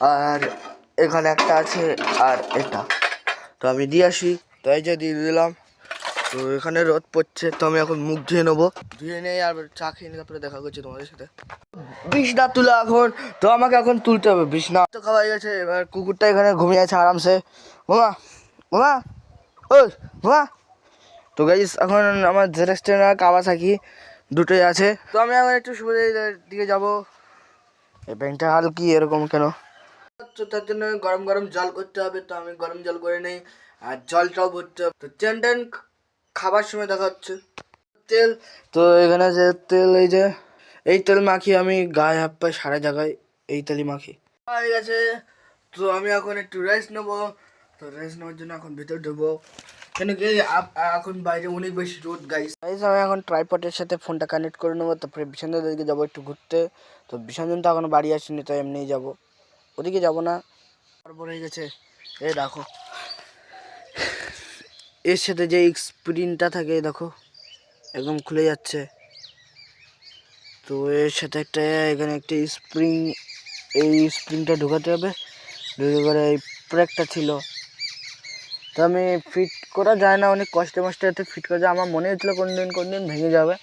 আর এখানে একটা আছে আর এটা। তো আমি দিয়ে আসি। তো এই যে দিয়ে দিলাম। তো এখানে রোদ পড়ছে, তো আমি এখন মুখ ধুয়ে নেব। ধুয়ে নেই আর চা খেয়ে নিয়ে তারপরে দেখা করছি তোমাদের সাথে। বিছনা তুলে এখন। তো আমাকে এখন তুলতে হবে, বিছনা তো খাওয়া গেছে। এবার কুকুরটা এখানে ঘুমিয়ে আছে আরামসে। মামা মামা ওই মামা তো গাইস এখন আমার রেস্টুরেন্ট আর কাওয়াসাকি দুটোই আছে। তো আমি এখন একটু সুবিধার দিকে যাব। এই ব্যাংকটা হালকি এরকম কেন? তো তার জন্য গরম গরম জল করতে হবে, তো আমি গরম জল করে নেই আর জলটাও ভরতে হবে। তো চেন টেন খাবার সময় দেখা হচ্ছে। তেল, তো এখানে যে তেল, এই যে, এই তেল মাখি আমি গায়ে হাত পায়ে সারা জায়গায় এই তেলই মাখি। হয়ে গেছে। তো আমি এখন একটু রেস্ট নেব। তো রেস্ট নেওয়ার জন্য এখন ভিতরে ঢুকবো। কেন কি এখন বাইরে অনেক বেশি রোদ গাইস গাইস আমি এখন ট্রাইপটের সাথে ফোনটা কানেক্ট করে নেব। তারপরে বিশান্তর দিকে যাব একটু ঘুরতে। তো বিসর্জন তো এখন বাড়ি আসেনি তো এমনিই যাব। ওদিকে যাব না। তারপরে হয়ে গেছে, এই দেখো। এর সাথে যে স্প্রিনটা থাকে দেখো, একদম খুলে যাচ্ছে। তো এর সাথে একটা, এখানে একটা স্প্রিং, এই স্প্রিংটা ঢোকাতে হবে। ঢুকে করে এই প্রেকটা ছিল। তো আমি ফিট করা যায় না, অনেক কষ্টে মষ্টে এতে ফিট করা যায়। আমার মনে হচ্ছিল কোন দিন কোন দিন ভেঙে যাবে।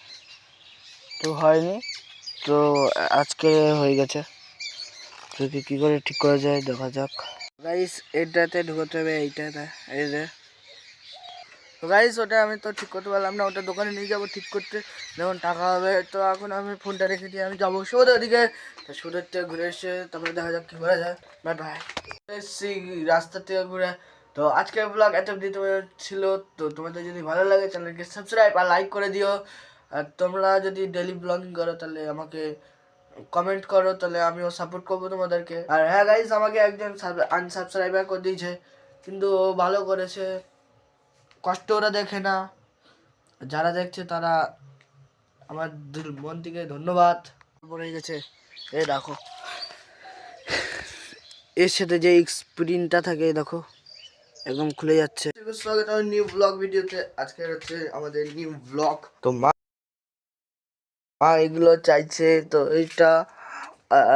তো হয়নি। তো আজকে হয়ে গেছে। যদি কী করে ঠিক করা যায়, দেখা যাক। গাইস এটাতে ঢুকাতে হবে, এইটাতে, এই যে। গাইস ওটা আমি তো ঠিক করতে পারলাম না, ওটা দোকানে নিয়ে যাব ঠিক করতে। যখন টাকা হবে, তো এখন আমি ফোনটা রেখে দিয়ে আমি যাব সুদ ওদিকে। তো সুদের থেকে ঘুরে এসে তারপরে দেখা যাক কী করা যায়। বাই বাই এসছি রাস্তা থেকে ঘুরে। তো আজকের ব্লগ এত দিতে ছিল, তো তোমাদের যদি ভালো লাগে, চ্যানেলকে সাবস্ক্রাইব আর লাইক করে দিও। আর তোমরা যদি ডেলি ব্লগিং করো, তাহলে আমাকে কমেন্ট করো তাহলে আমিও সাপোর্ট করব তোমাদেরকে। আর হ্যাঁ গাইস আমাকে একজন আনসাবস্ক্রাইবার করে দিয়েছে কিন্তু ও ভালো করেছে। কষ্ট ওরা দেখে না। যারা দেখছে তারা আমার মন থেকে ধন্যবাদ। পড়ে গেছে। এই দেখো। এর সাথে যে স্প্রিনটা থাকে এই দেখো। একদম খুলে যাচ্ছে। স্বাগত নিউ ব্লগ ভিডিওতে। আজকে হচ্ছে আমাদের নিউ ব্লগ তো মা এগুলো চাইছে, তো এইটা,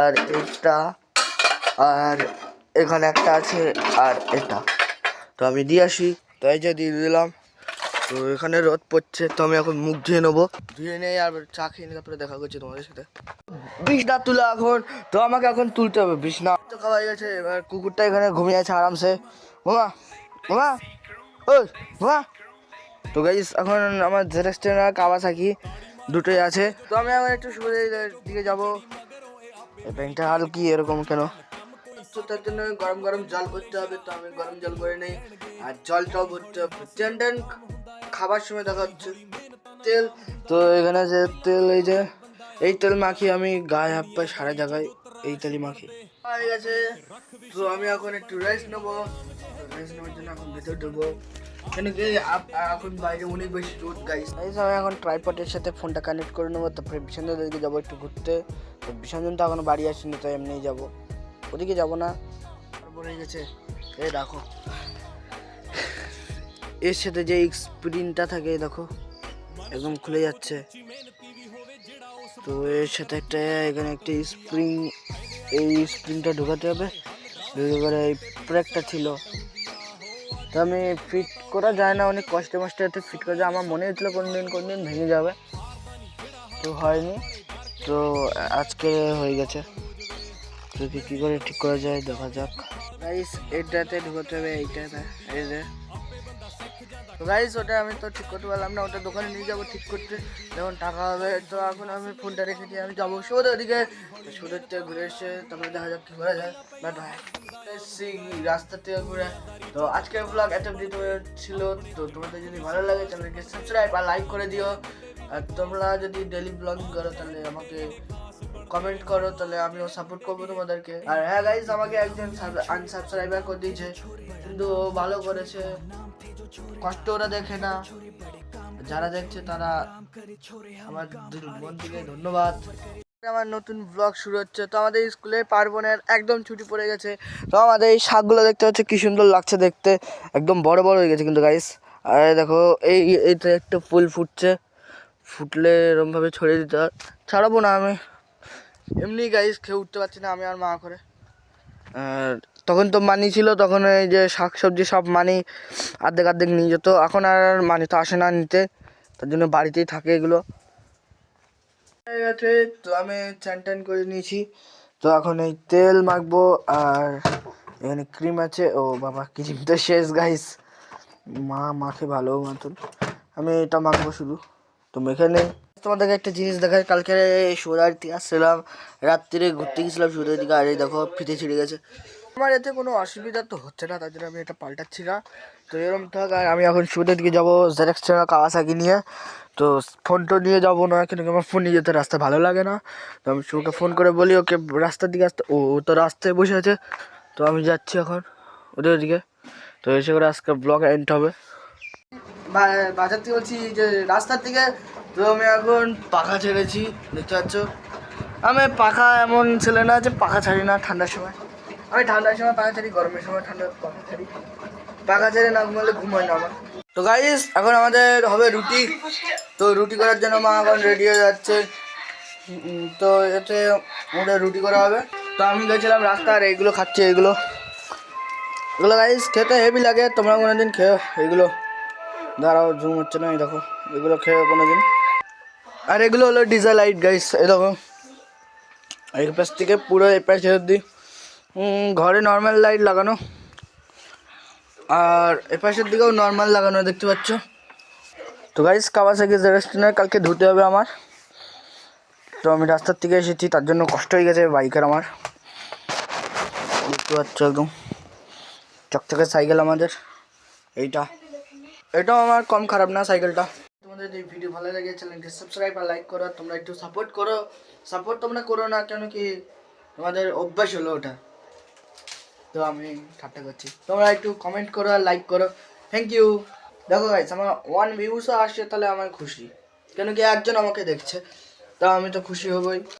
আর এটা আর এখানে একটা আছে, আর এটা। তো আমি দিয়ে আসি, তো এই যে দিয়ে দিলাম। তো এখানে রোদ পড়ছে, তো আমি এখন মুখ ধুয়ে নেব। ধুয়ে নেই আর চা খেয়ে তারপরে দেখা করছি তোমাদের সাথে। বিছনা তুলে এখন, তো আমাকে এখন তুলতে হবে, বিছনা তো খাওয়া গেছে, এবার কুকুরটা এখানে ঘুমিয়ে আছে আরামসে। মামা মামা ওই মামা তো গাইস এখন আমার রেস্টুরেন্ট আর কাওয়াসাকি দুটোই আছে। তো আমি এখন একটু সুবিধার দিকে যাব। এই ব্যাংকটা হালকি এরকম কেন? তো তার জন্য গরম গরম জল করতে হবে, তো আমি গরম জল করে নেই। আর জলটাও ভরতে হবে। টেন খাবার সময় দেখা হচ্ছে। তেল, তো এখানে যে তেল, এই যে, এই তেল মাখি আমি গায়ে হাত পায়ে সারা জায়গায় এই তেলই মাখি। হয়ে গেছে। তো আমি এখন একটু রেস্ট নেব। রেস্ট নেওয়ার জন্য এখন ভেতরে ঢুকবো। কি এখন বাইরে আমি এখন ট্রাইপটের সাথে ফোনটা কানেক্ট করে নেব, তারপরে বিশান্তর যাব একটু ঘুরতে। তো বিসর্জন তো এখনও বাড়ি আসেনি তো এমনিই যাব। ওদিকে যাব না। তারপরে গেছে, এই দেখো। এর সাথে যে স্প্রিনটা থাকে দেখো, একদম খুলে যাচ্ছে। তো এর সাথে একটা, এখানে একটা স্প্রিং এই স্প্রিংটা ঢোকাতে হবে। ঢুকে এই প্রেকটা ছিল। তো আমি ফিট করা যায় না, অনেক কষ্টে মষ্টে এতে ফিট করা যায়। আমার মনে হয়েছিলো কোন দিন কোন দিন ভেঙে যাবে, তো হয়নি। তো আজকে হয়ে গেছে। যদি কী করে ঠিক করা যায়, দেখা যাক। গাইস এটাতে ঢুকতে হবে, এইটাতে, এই যে। তো গাইস ওটা আমি তো ঠিক করতে পারলাম না, ওটা দোকানে নিয়ে যাব ঠিক করতে। যখন টাকা হবে, তো এখন আমি ফোনটা রেখে দিয়ে আমি যাব। সুদ ওদিকে সুদের থেকে ঘুরে এসে তারপরে দেখা যাক কী করা যায়। এসছি রাস্তা থেকে ঘুরে। তো আজকের ব্লগ এত দিতে ছিল। তো তোমাদের যদি ভালো লাগে চ্যানেলকে সাবস্ক্রাইব আর লাইক করে দিও। আর তোমরা যদি ডেলি ব্লগিং করো, তাহলে আমাকে কমেন্ট করো, তাহলে আমিও সাপোর্ট করব তোমাদেরকে। আর হ্যাঁ গাইস আমাকে একজন আনসাবস্ক্রাইবার করে দিয়েছে। কিন্তু ভালো করেছে। কষ্ট ওরা দেখে না। যারা দেখছে তারা আমার মন থেকে ধন্যবাদ। আমার নতুন ব্লগ শুরু হচ্ছে। তো আমাদের স্কুলের পার্বণের একদম ছুটি পড়ে গেছে। তো আমাদের এই শাকগুলো দেখতে হচ্ছে কি সুন্দর লাগছে দেখতে। একদম বড় বড় হয়ে গেছে কিন্তু গাইস আর দেখো, এই এইটা একটা ফুল ফুটছে। ফুটলে এরমভাবে ছড়িয়ে দিতে হয়। ছাড়াবো না আমি। এমনি গাইস খেয়ে উঠতে পারছি না আমি আর মা করে। তখন তো মানি ছিল, তখন এই যে শাক সবজি সব মানি অর্ধেক অর্ধেক নিয়ে যেত, এখন আর মানি তো আসে না নিতে, তার জন্য বাড়িতেই থাকে এগুলো। গেছে তো আমি চান টান করে নিয়েছি, তো এখন এই তেল মাখবো, আর এখানে ক্রিম আছে, ও বাবা ক্রিম তো শেষ গাইস মা মাখে ভালো মতন, আমি এটা মাখবো শুধু তো মেখে নেই তোমাদেরকে একটা জিনিস দেখাই, কালকে সোদার দিকে আসছিলাম রাত্রিরে ঘুরতে গেছিলাম সোদার দিকে, আর এই দেখো ফিতে ছিঁড়ে গেছে। আমার এতে কোনো অসুবিধা তো হচ্ছে না, তার জন্য আমি এটা পাল্টাচ্ছি না। তো এরকম থাক, আর আমি এখন সুদের দিকে যাব জেরেক্স ছাড়া কাওয়াসাকি নিয়ে। তো ফোন তো নিয়ে যাব না কিন্তু আমার ফোন নিয়ে যেতে রাস্তা ভালো লাগে না। তো আমি শুকে ফোন করে বলি, ওকে রাস্তার দিকে আসতে, ও তো রাস্তায় বসে আছে। তো আমি যাচ্ছি এখন, ওদের দিকে। তো এসে করে আজকে ব্লগ এন্ড হবে। বাজার থেকে বলছি যে রাস্তার দিকে তো আমি এখন পাখা ছেড়েছি, দেখতে পাচ্ছ? আমি পাখা এমন ছেলে না যে পাখা ছাড়ি না ঠান্ডার সময়। আমি ঠান্ডার সময় পাখা ছাড়ি, গরমের সময় ঠান্ডা পাখা ছাড়ি। পাখা ছেড়ে না ঘুমালে ঘুম হয় না আমার। তো গাইস এখন আমাদের হবে রুটি। তো রুটি করার জন্য মা এখন রেডি হয়ে যাচ্ছে। তো এতে আমাদের রুটি করা হবে। তো আমি গেছিলাম রাস্তা, আর এইগুলো খাচ্ছি, এইগুলো। এগুলো গাইস খেতে হেভি লাগে তোমরা কোনোদিন খেও এগুলো। দাঁড়াও জুম হচ্ছে না, এই দেখো। এগুলো খেয়ে কোনো দিন। আর এগুলো হলো ডিজেল লাইট গাইস দেখো। এই পাশ থেকে পুরো এই পাশে অব্দি ঘরে নর্মাল লাইট লাগানো। আর এ পাশের দিকেও নর্মাল লাগানো, দেখতে পাচ্ছ? তো গাইস কাওয়াসাকি রেস্টুরেন্ট কালকে ধুতে হবে আমার। তো আমি রাস্তার থেকে এসেছি, তার জন্য কষ্ট হয়ে গেছে বাইকের আমার। দেখতে পাচ্ছ একদম। চকচকে সাইকেল আমাদের, এইটা। এটাও আমার কম খারাপ না সাইকেলটা। তোমাদের এই ভিডিও ভালো লাগে চ্যানেলকে সাবস্ক্রাইব আর লাইক করো তোমরা একটু সাপোর্ট করো। সাপোর্ট তোমরা করো না, কেন কি তোমাদের অভ্যাস হলো ওটা। তো আমি ঠাট্টা করছি। তোমরা একটু কমেন্ট করো আর লাইক করো। থ্যাংক ইউ দেখো গাইস আমার ওয়ান ভিউসও আসছে, তাহলে আমার খুশি। কেন কি একজন আমাকে দেখছে, তা আমি তো খুশি হবই।